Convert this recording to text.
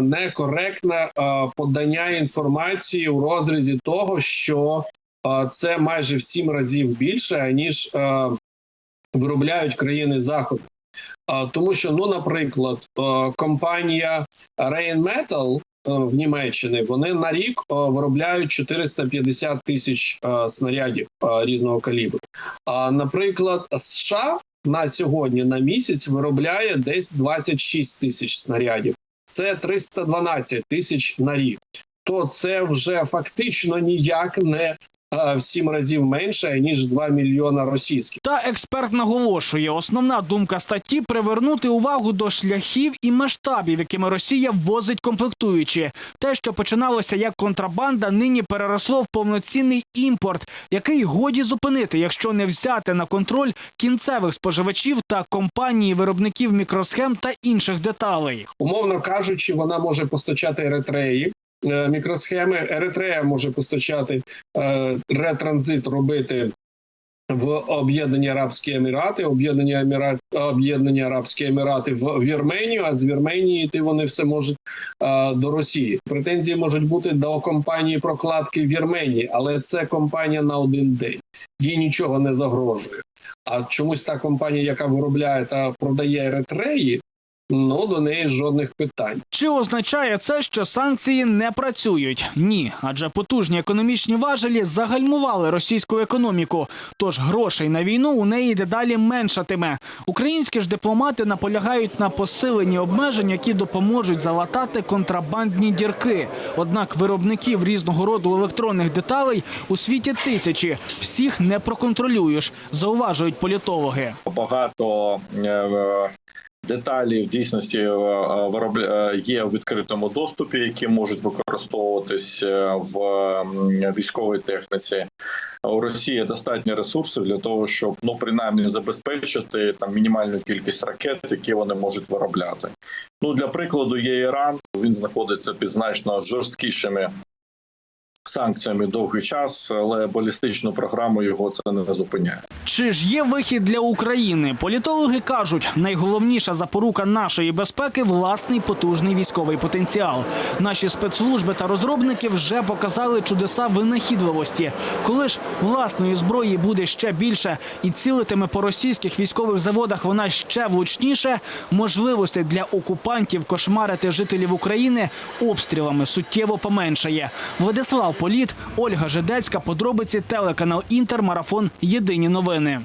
некоректне е, подання інформації у розрізі того, що е, це майже в сім разів більше ніж е, виробляють країни заходу. Тому що, ну, наприклад, е, компанія Rheinmetall е, в Німеччині вони на рік е, виробляють 450 тисяч е, снарядів е, різного калібру. А наприклад, США на сьогодні на місяць виробляє десь 26 тисяч снарядів. Це 312 тисяч на рік. То це вже фактично ніяк не в сім разів менше ніж 2 мільйона російських. Та експерт наголошує, основна думка статті привернути увагу до шляхів і масштабів, якими Росія ввозить комплектуючі. Те, що починалося як контрабанда, нині переросло в повноцінний імпорт, який годі зупинити, якщо не взяти на контроль кінцевих споживачів та компанії виробників мікросхем та інших деталей. Умовно кажучи, вона може постачати Еритреї. Е, Мікросхеми Еритрея може постачати е, ретранзит робити в Об'єднані Арабські Емірати, Об'єднані Емірати, Об'єднані Арабські Емірати в Вірменію, а з Вірменії йти вони все можуть е, до Росії. Претензії можуть бути до компанії прокладки в Вірменії, але це компанія на один день. Їй нічого не загрожує. А чомусь та компанія, яка виробляє та продає Еритреї, ну до неї жодних питань. Чи означає це, що санкції не працюють? Ні, адже потужні економічні важелі загальмували російську економіку. Тож грошей на війну у неї дедалі меншатиме. Українські ж дипломати наполягають на посиленні обмежень, які допоможуть залатати контрабандні дірки. Однак виробників різного роду електронних деталей у світі тисячі. Всіх не проконтролюєш, зауважують політологи. багато е, деталей в дійсності е, е, є в відкритому доступі, які можуть використовуватись е, в військовій техніці. У Росії достатньо ресурсів для того, щоб ну принаймні забезпечити там мінімальну кількість ракет, які вони можуть виробляти. Ну для прикладу, є Іран. Він знаходиться під значно жорсткішими санкціями довгий час, але балістичну програму його це не зупиняє. Чи ж є вихід для України? Політологи кажуть, найголовніша запорука нашої безпеки власний потужний військовий потенціал. Наші спецслужби та розробники вже показали чудеса винахідливості. Коли ж власної зброї буде ще більше і цілитиме по російських військових заводах вона ще влучніше, можливостей для окупантів кошмарити жителів України обстрілами суттєво поменшає. Владислав Політ, Ольга Жедецька, подробиці телеканал Інтер, марафон. Єдині новини.